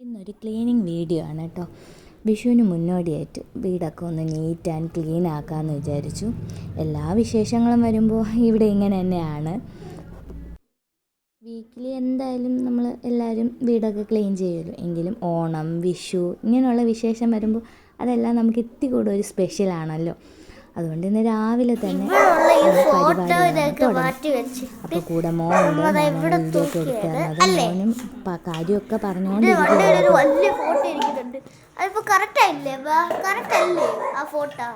ഇന്നൊരു cleaning video ആണ് കേട്ടോ. വിഷുവിന് മുന്നോടിയായിട്ട് വീടൊക്കെ ഒന്ന് നീറ്റ് ആൻഡ് ക്ലീൻ ആക്കാമെന്ന് വിചാരിച്ചു. എല്ലാ വിശേഷങ്ങളും വരുമ്പോൾ ഇവിടെ ഇങ്ങനെ തന്നെയാണ്. വീക്കിലി എന്തായാലും നമ്മൾ എല്ലാവരും വീടൊക്കെ ക്ലീൻ ചെയ്യുമല്ലോ എങ്കിലും ഓണം വിഷു ഇങ്ങനെയുള്ള വിശേഷം വരുമ്പോൾ അതെല്ലാം നമുക്ക് ഇത്തിരി കൂടെ ഒരു സ്പെഷ്യലാണല്ലോ അതുകൊണ്ട് ഇന്ന് രാവിലെ തന്നെ അപ്പൊ കൂടെ മോനുണ്ട് വീഡിയോ ഒക്കെ? മോനും കാര്യമൊക്കെ ഫോട്ടോ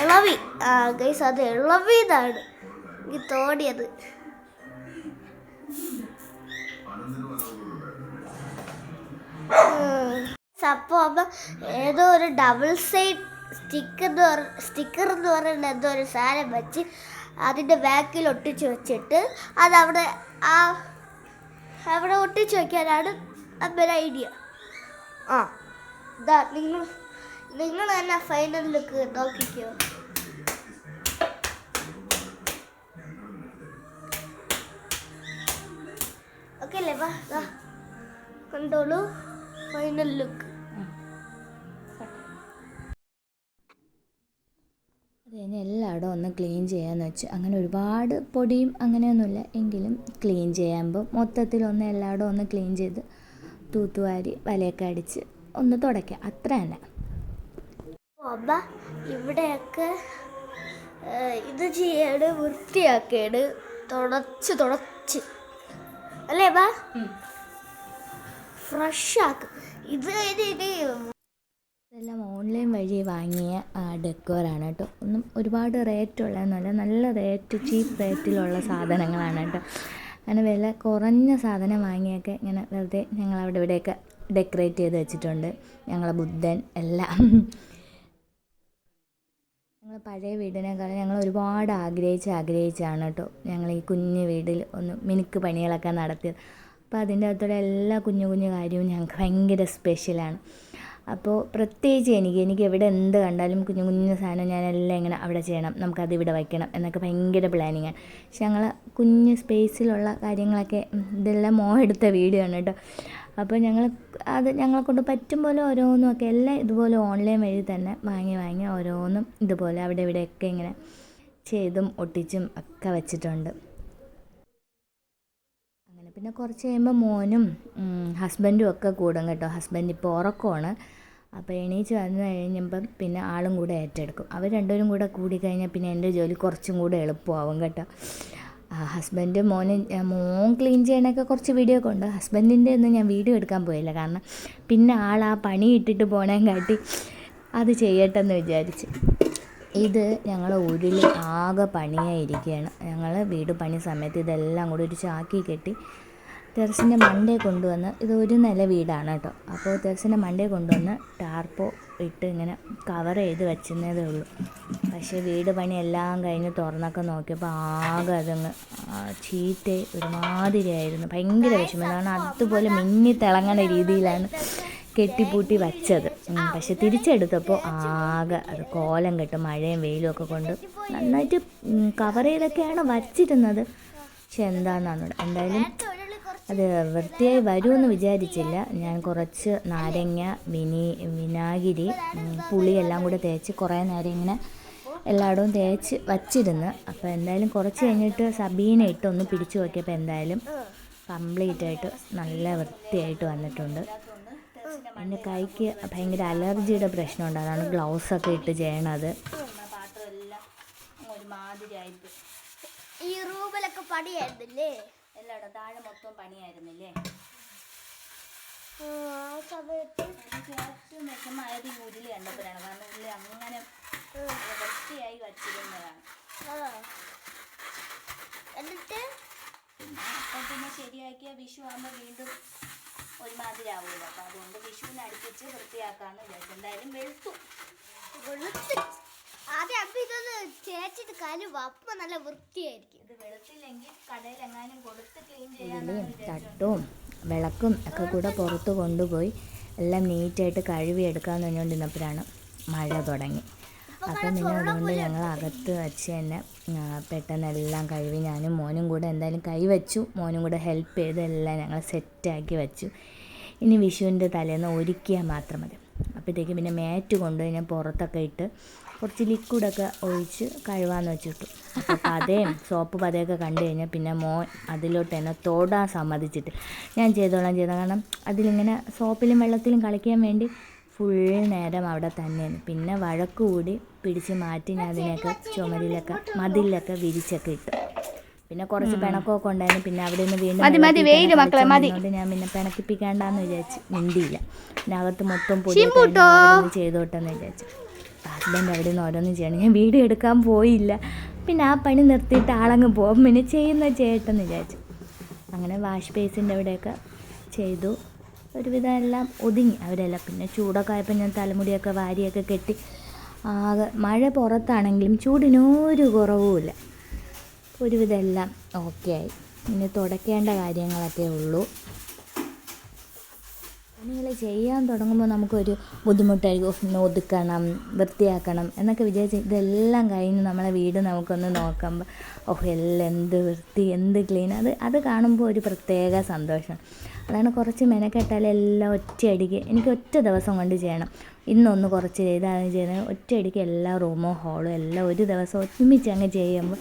ഇളവി ആ ഗൈസ് അത് ഇളവിന്നാണ് എനിക്ക് തോന്നിയത്. അപ്പൊ അമ്മ ഏതോ ഒരു ഡബിൾ സൈഡ് സ്റ്റിക്കർ സ്റ്റിക്കർ എന്ന് പറയുന്ന എന്തോ ഒരു സാധനം വെച്ച് അതിന്റെ ബാക്കിൽ ഒട്ടിച്ചു വെച്ചിട്ട് അതവിടെ ആ അവിടെ ഒട്ടിച്ചു വെക്കാനാണ് അമ്മയുടെ ഐഡിയ ആ ഇതാ നിങ്ങൾ നിങ്ങൾ തന്നെ ഫൈനൽ ലുക്ക് നോക്കിക്കോ. ഓക്കെ അല്ലേ വാ കണ്ടോളൂ. ഫൈനൽ ലുക്ക് അത് കഴിഞ്ഞ് ഒന്ന് ക്ലീൻ ചെയ്യാന്ന് വെച്ച് അങ്ങനെ ഒരുപാട് പൊടിയും അങ്ങനെയൊന്നുമില്ല. എങ്കിലും ക്ലീൻ ചെയ്യുമ്പോൾ മൊത്തത്തിലൊന്ന് എല്ലായിടവും ഒന്ന് ക്ലീൻ ചെയ്ത് തൂത്തുവാരി വലയൊക്കെ അടിച്ച് ഒന്ന് തുടയ്ക്കുക അത്ര തന്നെ. അപ്പ ഇവിടെയൊക്കെ ഇത് ചെയ്യാണ് വൃത്തിയാക്കിയാണ് തുടച്ച് തുടച്ച്. അല്ലേ ബാ ഫ്രഷ് ആക്കും. ഇത് ഇതെല്ലാം ഓൺലൈൻ വഴി വാങ്ങിയ ഡെക്കോറാണ് കേട്ടോ. ഒന്നും ഒരുപാട് റേറ്റ് ഉള്ളതെന്നല്ല നല്ല റേറ്റ് ചീപ്പ് റേറ്റിലുള്ള സാധനങ്ങളാണ് കേട്ടോ. അങ്ങനെ വില കുറഞ്ഞ സാധനം വാങ്ങിയൊക്കെ ഇങ്ങനെ വെറുതെ ഞങ്ങൾ അവിടെ ഇവിടെയൊക്കെ ഡെക്കറേറ്റ് ചെയ്ത് വെച്ചിട്ടുണ്ട്. ഞങ്ങളെ ബുദ്ധൻ എല്ലാം. ഞങ്ങൾ പഴയ വീടിനേക്കാളും ഞങ്ങൾ ഒരുപാട് ആഗ്രഹിച്ച് ആഗ്രഹിച്ചാണ് കേട്ടോ ഞങ്ങൾ ഈ കുഞ്ഞു വീട്ടിൽ ഒന്ന് മിനുക്ക് പണികളൊക്കെ നടത്തിയത്. അപ്പോൾ അതിന്റെ അകത്തുള്ള എല്ലാ കുഞ്ഞു കുഞ്ഞു കാര്യവും ഞങ്ങൾക്ക് ഭയങ്കര സ്പെഷ്യലാണ് അപ്പോൾ പ്രത്യേകിച്ച് എനിക്ക് എനിക്ക് എവിടെ എന്ത് കണ്ടാലും കുഞ്ഞു കുഞ്ഞു സാധനം ഞാനെല്ലാം ഇങ്ങനെ അവിടെ ചെയ്യണം നമുക്കത് ഇവിടെ വയ്ക്കണം എന്നൊക്കെ ഭയങ്കര പ്ലാനിങ്ങാണ് പക്ഷെ ഞങ്ങൾ കുഞ്ഞു സ്പേസിലുള്ള കാര്യങ്ങളൊക്കെ ഇതെല്ലാം മോ എടുത്ത വീഡിയോ ആണ് കേട്ടോ അപ്പോൾ ഞങ്ങൾ അത് ഞങ്ങളെ കൊണ്ട് പറ്റും പോലെ ഓരോന്നും ഒക്കെ എല്ലാം ഇതുപോലെ ഓൺലൈൻ വഴി തന്നെ വാങ്ങി വാങ്ങി ഓരോന്നും ഇതുപോലെ അവിടെ ഇവിടെയൊക്കെ ഇങ്ങനെ ചെയ്തും ഒട്ടിച്ചും ഒക്കെ വെച്ചിട്ടുണ്ട്. പിന്നെ കുറച്ച് കഴിയുമ്പോൾ മോനും ഹസ്ബൻഡും ഒക്കെ കൂടും കേട്ടോ. ഹസ്ബൻഡ് ഇപ്പോൾ ഉറക്കമാണ് അപ്പോൾ എണീച്ച് വന്നു കഴിഞ്ഞപ്പം പിന്നെ ആളും കൂടെ ഏറ്റെടുക്കും. അവർ രണ്ടുപേരും കൂടെ കൂടിക്കഴിഞ്ഞാൽ പിന്നെ എന്റെ ജോലി കുറച്ചും കൂടെ എളുപ്പമാവും കേട്ടോ. ഹസ്ബൻഡ് മോന് മോൻ ക്ലീൻ ചെയ്യണൊക്കെ കുറച്ച് വീഡിയോ ഒക്കെ ഉണ്ട്. ഹസ്ബൻഡിന്റെ ഒന്നും ഞാൻ വീഡിയോ എടുക്കാൻ പോയില്ല. കാരണം പിന്നെ ആൾ ആ പണി ഇട്ടിട്ട് പോണേം കാട്ടി അത് ചെയ്യട്ടെ എന്ന് വിചാരിച്ച്. ഇത് ഞങ്ങൾ ഉരുളി ആകെ പണിയായിരിക്കുകയാണ് ഞങ്ങൾ വീട് പണി സമയത്ത് ഇതെല്ലാം കൂടി ഒരു ചാക്കി കെട്ടി ടെറസിന്റെ മണ്ടേ കൊണ്ടുവന്ന് ഇത് ഒരു നില വീടാണ് കേട്ടോ. അപ്പോൾ ടെറസിന്റെ മണ്ടേ കൊണ്ടുവന്ന് ടാർപ്പോ ഇട്ട് ഇങ്ങനെ കവർ ചെയ്ത് വെച്ചിരുന്നതേ ഉള്ളൂ. പക്ഷേ വീട് പണി എല്ലാം കഴിഞ്ഞ് തുറന്നൊക്കെ നോക്കിയപ്പോൾ ആകെ അതങ്ങ് ചീത്ത ഒരുമാതിരിയായിരുന്നു. ഭയങ്കര വിഷമം. കാരണം അതുപോലെ മിന്നി തിളങ്ങുന്ന രീതിയിലാണ് കെട്ടിപ്പൂട്ടി വച്ചത്. പക്ഷെ തിരിച്ചെടുത്തപ്പോൾ ആകെ അത് കോലം കെട്ടും മഴയും വെയിലും ഒക്കെ കൊണ്ട് നന്നായിട്ട് കവർ ചെയ്തൊക്കെയാണ് വച്ചിരുന്നത് പക്ഷെ എന്താണെന്നാണ് എന്തായാലും അത് വൃത്തിയായി വരുമെന്ന് വിചാരിച്ചില്ല. ഞാൻ കുറച്ച് നാരങ്ങ വിനി വിനാഗിരി പുളി പുളിയെല്ലാം കൂടെ തേച്ച് കുറേ നേരം ഇങ്ങനെ എല്ലായിടവും തേച്ച് വച്ചിരുന്ന്. അപ്പോൾ എന്തായാലും കുറച്ച് കഴിഞ്ഞിട്ട് സബീന ഇട്ട് ഒന്ന് പിടിച്ചു നോക്കിയപ്പോൾ എന്തായാലും കംപ്ലീറ്റ് ആയിട്ട് നല്ല വൃത്തിയായിട്ട് വന്നിട്ടുണ്ട്. എന്റെ കൈക്ക് ഭയങ്കര അലർജിയുടെ പ്രശ്നമുണ്ട് അതാണ് ഗ്ലൗസൊക്കെ ഇട്ട് ചെയ്യണത്. ഈ റൂമിലൊക്കെ പണിയായിരുന്നില്ലേ? എല്ലായിടും താഴെ മൊത്തം പണിയായിരുന്നില്ലേ? ആ സമയത്ത് എനിക്ക് ഏറ്റവും വിഷമായത് ഈ ഉരുളി കണ്ടപ്പോഴാണ്. കാരണം ഉരുളി അങ്ങനെ വൃത്തിയായി വച്ചിരുന്നതാണ്. എന്നിട്ട്? അപ്പം പിന്നെ ശരിയാക്കിയ വിഷു ആകുമ്പോൾ വീണ്ടും ഒരുമാതിരി ആവുമല്ലോ അപ്പം അതുകൊണ്ട് വിഷുവിനെ അടുപ്പിച്ച് വൃത്തിയാക്കാമെന്ന് വിചാരിച്ചു. എന്തായാലും വെളുത്തു. വെളുത്ത്. അപ്പൊ ഇതൊന്ന് ചേച്ചിട്ട് കാര്യം അപ്പൊ നല്ല വൃത്തിയായിരിക്കും. ഇത് വെളുത്തില്ലെങ്കിൽ കടയിൽ എങ്ങാനും കൊടുത്ത് ക്ലീൻ ചെയ്യാൻ തട്ടും വിളക്കും ഒക്കെ കൂടെ പുറത്ത് കൊണ്ടുപോയി എല്ലാം നീറ്റായിട്ട് കഴുകി എടുക്കാമെന്ന് പറഞ്ഞുകൊണ്ടിരുന്നപ്പോഴാണ് മഴ തുടങ്ങി. അപ്പം പിന്നെ അതുകൊണ്ട് ഞങ്ങൾ അകത്ത് വെച്ച് തന്നെ പെട്ടെന്ന് എല്ലാം കഴുകി ഞാനും മോനും കൂടെ എന്തായാലും കൈ വെച്ചു. മോനും കൂടെ ഹെൽപ്പ് ചെയ്ത് എല്ലാം ഞങ്ങൾ സെറ്റാക്കി വെച്ചു. ഇനി വിഷുവിന്റെ തലേന്ന് ഒരുക്കിയാൽ മാത്രം മതി. അപ്പോഴത്തേക്ക് പിന്നെ മാറ്റ് കൊണ്ടുപോയി ഞാൻ പുറത്തൊക്കെ ഇട്ട് കുറച്ച് ലിക്വിഡൊക്കെ ഒഴിച്ച് കഴുകാമെന്ന് വെച്ചിട്ടു. അപ്പോൾ പതയും സോപ്പ് പതയൊക്കെ കണ്ടു കഴിഞ്ഞാൽ പിന്നെ മോൻ അതിലോട്ട് തന്നെ തൊടാൻ സമ്മതിച്ചിട്ട്. ഞാൻ ചെയ്തോളാം ചെയ്ത കാരണം അതിലിങ്ങനെ സോപ്പിലും വെള്ളത്തിലും കളിക്കാൻ വേണ്ടി ഫുൾ നേരം അവിടെ തന്നെയാണ് പിന്നെ വഴക്ക് കൂടി പിടിച്ച് മാറ്റി ഞാൻ അതിനെയൊക്കെ ചുമരിലൊക്കെ മതിലൊക്കെ വിരിച്ചൊക്കെ ഇട്ടു. പിന്നെ കുറച്ച് പിണക്കമൊക്കെ ഉണ്ടായിരുന്നു. പിന്നെ അവിടെ നിന്ന് വീണ്ടും മതി, മതി, മക്കളെ, മതി. ഞാൻ പിന്നെ പിണക്കിപ്പിക്കാണ്ടാന്ന് വിചാരിച്ച്. മിണ്ടിയില്ല. പിന്നെ അകത്ത് മൊത്തം പൊടി. ചെയ്തോട്ടെന്ന് വിചാരിച്ചു. ഹസ്ബൻഡ് അവിടെ നിന്ന് ഓരോന്നും ചെയ്യണം. ഞാൻ വീട് എടുക്കാൻ പോയില്ല. പിന്നെ ആ പണി നിർത്തിയിട്ട് ആളങ്ങ് പോകും. പിന്നെ ചെയ്യുന്ന ചെയ്യട്ടെന്ന് വിചാരിച്ചു. അങ്ങനെ വാഷ് ബേസിന്റെ അവിടെയൊക്കെ ചെയ്തു. ഒരുവിധം എല്ലാം ഒതുങ്ങി അവരെല്ലാം. പിന്നെ ചൂടൊക്കെ ആയപ്പോൾ ഞാൻ തലമുടിയൊക്കെ വാരിയൊക്കെ കെട്ടി. ആകെ മഴ പുറത്താണെങ്കിലും ചൂടിനൊരു കുറവുമില്ല. ഒരുവിധം എല്ലാം ഓക്കെ ആയി. ഇനി തുടക്കേണ്ട കാര്യങ്ങളൊക്കെ ഉള്ളൂ. പണികൾ ചെയ്യാൻ തുടങ്ങുമ്പോൾ നമുക്കൊരു ബുദ്ധിമുട്ടായിരിക്കും. "ഉഫ്, ഇന്ന് ഒതുക്കണം വൃത്തിയാക്കണം എന്നൊക്കെ വിചാരിച്ച് ഇതെല്ലാം കഴിഞ്ഞ് നമ്മളെ വീട് നമുക്കൊന്ന് നോക്കുമ്പോൾ ഓഹ് എല്ലാം എന്ത് വൃത്തി എന്ത് ക്ലീൻ അത് അത് കാണുമ്പോൾ ഒരു പ്രത്യേക സന്തോഷം. അതാണ് കുറച്ച് മെനക്കെട്ടാൽ എല്ലാം ഒറ്റയടിക്ക് എനിക്ക് ഒറ്റ ദിവസം കൊണ്ട് ചെയ്യണം. ഇന്നൊന്ന് കുറച്ച് ചെയ്താൽ ചെയ്യുന്നത് ഒറ്റയടിക്ക് എല്ലാ റൂമും ഹോളും എല്ലാം ഒരു ദിവസം ഒരുമിച്ച് അങ്ങ് ചെയ്യുമ്പോൾ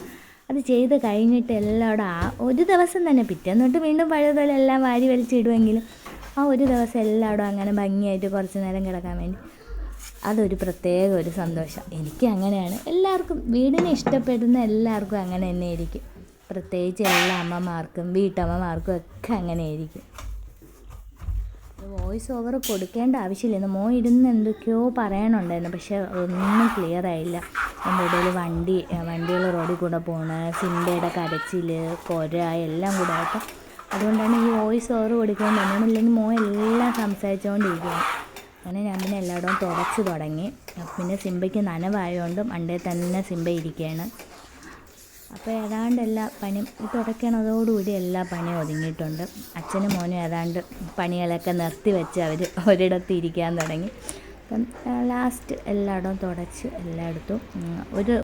അത് ചെയ്ത് കഴിഞ്ഞിട്ട് എല്ലാവരും ആ ഒരു ദിവസം തന്നെ പിറ്റേന്ന് തൊട്ട് വീണ്ടും പഴയതുപോലെ എല്ലാം വാരി വലിച്ചിടുമെങ്കിലും ആ ഒരു ദിവസം എല്ലാവരും അങ്ങനെ ഭംഗിയായിട്ട് കുറച്ച് നേരം കിടക്കാൻ വേണ്ടി. അതൊരു പ്രത്യേക ഒരു സന്തോഷം. എനിക്ക് അങ്ങനെയാണ്. എല്ലാവർക്കും വീടിനെ ഇഷ്ടപ്പെടുന്ന എല്ലാവർക്കും അങ്ങനെ തന്നെ ആയിരിക്കും പ്രത്യേകിച്ച് എല്ലാ അമ്മമാർക്കും വീട്ടമ്മമാർക്കും ഒക്കെ അങ്ങനെ ആയിരിക്കും വോയിസ് ഓവർ കൊടുക്കേണ്ട ആവശ്യമില്ല മോ ഇരുന്ന് എന്തൊക്കെയോ പറയാനുണ്ടായിരുന്നു. പക്ഷേ ഒന്നും ക്ലിയർ ആയില്ല. എന്റെ ഇടയിൽ വണ്ടി വണ്ടികൾ റോഡിൽ കൂടെ പോണ് സിൻഡയുടെ കരച്ചിൽ കൊര എല്ലാം കൂടെ ആയിട്ട്. അതുകൊണ്ടാണ് ഈ വോയിസ് ഓവർ കൊടുക്കാൻ ഒന്നുമില്ലെങ്കിൽ മോ എല്ലാം സംസാരിച്ചുകൊണ്ടിരിക്കുകയാണ് അങ്ങനെ ഞാൻ പിന്നെ എല്ലായിടവും തുടച്ച് തുടങ്ങി. പിന്നെ സിംബയ്ക്ക് നനവായതുകൊണ്ടും അണ്ടേ തന്നെ സിംബ ഇരിക്കുകയാണ്. അപ്പോൾ ഏതാണ്ട് എല്ലാ പണിയും ഈ തുടയ്ക്കണതോടുകൂടി എല്ലാ പണിയും ഒതുങ്ങിയിട്ടുണ്ട്. അച്ഛനും മോനും ഏതാണ്ട് പണികളൊക്കെ നിർത്തി വെച്ച് അവർ ഒരിടത്ത് ഇരിക്കാൻ തുടങ്ങി. അപ്പം ലാസ്റ്റ് എല്ലായിടവും തുടച്ച് എല്ലായിടത്തും ഒരു